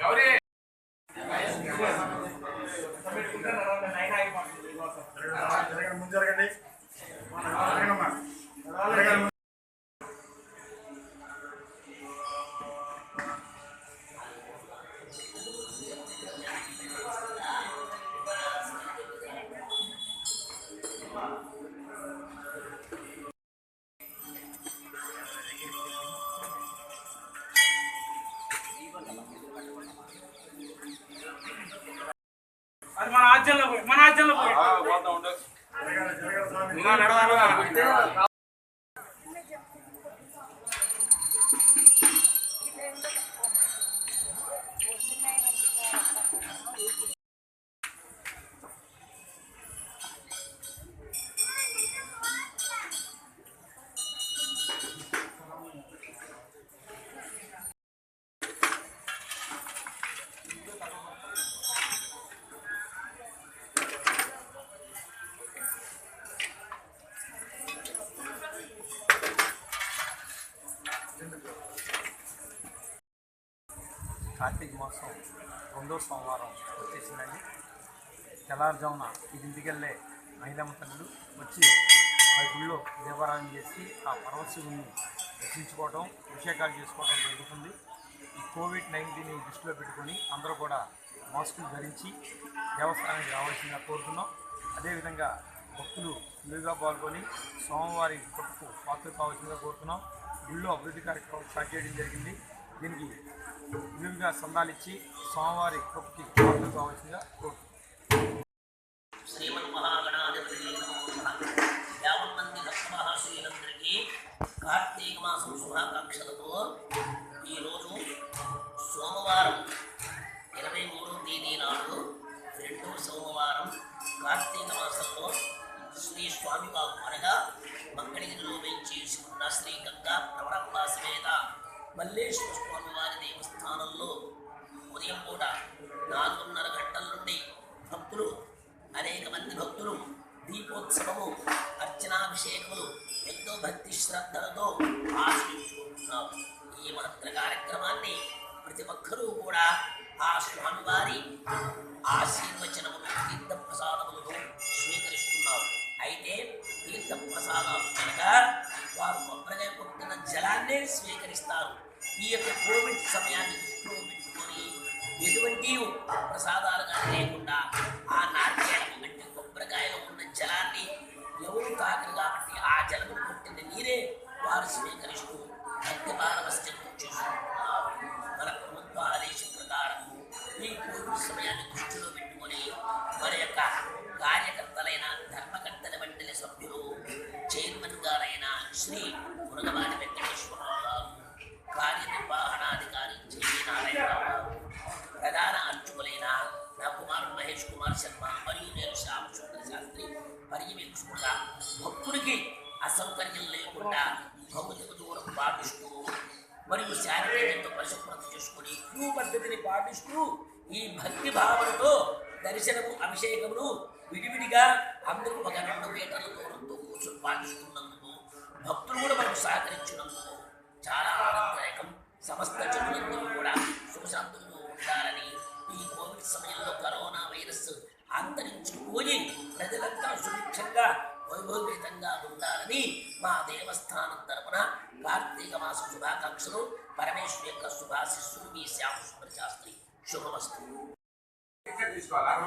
గౌరీ ముందు జరగండి జరగమ్మా. జరగండి. అది మన ఆజ్యంలో పోయి మన ఆజ్యంలో పోయి. కార్తీక మాసం రెండో సోమవారం వచ్చేసిందండి. తెల్లారుజామున ఇదింటికెళ్ళే వెళ్ళే మహిళమ్మ తల్లులు వచ్చి ఆ గుళ్ళో దీపారాధన చేసి ఆ పరమశివుని దర్శించుకోవడం అభిషేకాలు చేసుకోవడం జరుగుతుంది. ఈ కోవిడ్ నైన్టీన్ దృష్టిలో పెట్టుకొని అందరూ కూడా మాస్కులు ధరించి దేవస్థానానికి రావాల్సిందిగా కోరుతున్నాం. అదేవిధంగా భక్తులు విలువగా పాల్గొని సోమవారి కొట్టుకు పాత్ర కావాల్సిందిగా కోరుతున్నాం. గుళ్ళో అభివృద్ధి కార్యక్రమం స్టార్ట్ చేయడం జరిగింది. దీనికి విలువగా సందాలిచ్చి స్వామివారి కృపకి కావాల్సిందిగా కోరుతున్నాం కార్తీక మాసం శుభాకాంక్షలతో ఈరోజు సోమవారం మల్లేశ్వర స్వామి వారి దేవస్థానంలో ఉదయం పూట నాలుగున్నర గంటల నుండి భక్తులు అనేక మంది భక్తులు దీపోత్సవము అర్చనాభిషేకములు ఎంతో భక్తి శ్రద్ధలతో ఆశ్రయించుకుంటున్నారు ఈ మంత్ర కార్యక్రమాన్ని ప్రతి ఒక్కరూ కూడా ఆ స్వామివారి ఆశీర్వచనములు తీర్థ ప్రసాదములతో ఈ యొక్క కోవిడ్ సమయాన్ని దృష్టిలో పెట్టుకొని ఎటువంటి ప్రసాదాలుగా లేకుండా ఆ నాణ్యాలకు అంటే కొబ్బరికాయలో ఉన్న జలాన్ని ఎవరు తాగరు కాబట్టి ఆ జలము కొట్టిన నీరే వారు స్వీకరిస్తూ భక్తి పారవస్యం చేసుకుంటున్నారు మన ప్రభుత్వ ఆదేశం ప్రకారం ఈ కోవిడ్ సమయాన్ని దృష్టిలో పెట్టుకొని మన యొక్క కార్యకర్తలైన ధర్మకర్తల మండలి సభ్యులు చైర్మన్ గారైన శ్రీ మునగవాడి వెంకటేశ్వరరావు కార్యనిర్వహణాధికారి జే నారాయణరావు ప్రధాన అర్చకులైన నా కుమారుడు మహేష్ కుమార్ శర్మ మరియు నేను శ్యామసుందర శాస్త్రి పర్యవేక్షకుడుగా భక్తుడికి అసౌకర్యం లేకుండా భౌతిక దూరం పాటిస్తూ మరియు శారీరకంతో పరిశుభ్రత చేసుకుని క్యూ పద్ధతిని పాటిస్తూ ఈ భక్తి భావనతో దర్శనము అభిషేకమును విడివిడిగా అందరూ ఒక రెండు మీటర్ల దూరంతో కూర్చొని పాటిస్తున్నందుకు భక్తులు కూడా మనకు సహకరించినందుకు చాలా ఆనందదాయకం. సమస్త జనులందరూ కూడా సుఖశాంతులతో ఉండాలని ఈ కోవిడ్ సమయంలో కరోనా వైరస్ అంతరించుకుపోయి ప్రజలంతా సుభిక్షంగా వైభవపేతంగా ఉండాలని మా దేవస్థానం తరపున కార్తీక మాస శుభాకాంక్షలు. పరమేశ్వరి యొక్క శుభాశిస్సులు మీ శ్యామసుందర శాస్త్రి. శుభమస్తు. తీసుకోవాలి.